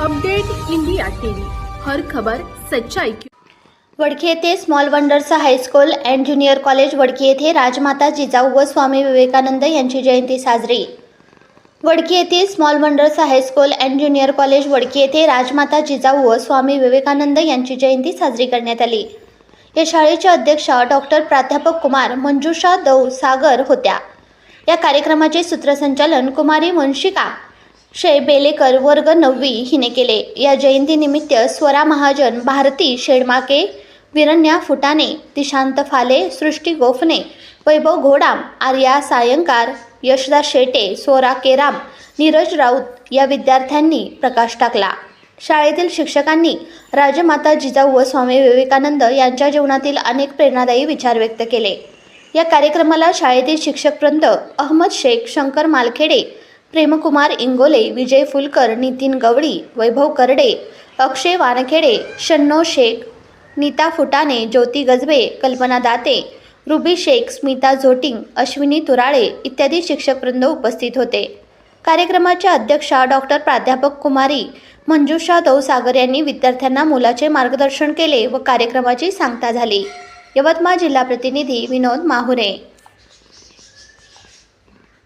Update India TV. हर खबर सच्चाई की वडकी येथे small wonders high school and junior college Wadki येथे राजमाता जिजाऊ व स्वामी विवेकानंद यांची जयंती साजरी. वडकी येथे small wonders high school and junior college Wadki येथे राजमाता जिजाऊ व स्वामी विवेकानंद यांची जयंती साजरी करण्यात आली. या शाळेच्या अध्यक्षा डॉक्टर प्राध्यापक कुमार मंजुषा दौ सागर होत्या. या कार्यक्रमाचे सूत्रसंचालन कुमारी वंशिका शे बेलेकर वर्ग नववी हिने केले. या जयंतीनिमित्त स्वरा महाजन भारती शेडमाके विरण्या फुटाणे दिशांत फाले सृष्टी गोफणे वैभव घोडाम आर्या सायंकार यशदा शेटे सोरा केराम नीरज राऊत या विद्यार्थ्यांनी प्रकाश टाकला. शाळेतील शिक्षकांनी राजमाता जिजाऊ व स्वामी विवेकानंद यांच्या जीवनातील अनेक प्रेरणादायी विचार व्यक्त केले. या कार्यक्रमाला शाळेतील शिक्षकवृंद अहमद शेख शंकर मालखेडे प्रेमकुमार इंगोले विजय फुलकर नितीन गवळी वैभव करडे अक्षय वानखेडे शन्नो शेख नीता फुटाणे ज्योती गजबे कल्पना दाते रुबी शेख स्मिता झोटिंग अश्विनी तुराळे इत्यादी शिक्षकवृंद उपस्थित होते. कार्यक्रमाच्या अध्यक्षा डॉक्टर प्राध्यापक कुमारी मंजुषा दौसागर यांनी विद्यार्थ्यांना मुलाचे मार्गदर्शन केले व कार्यक्रमाची सांगता झाली. यवतमाळ जिल्हा प्रतिनिधी विनोद माहुरे.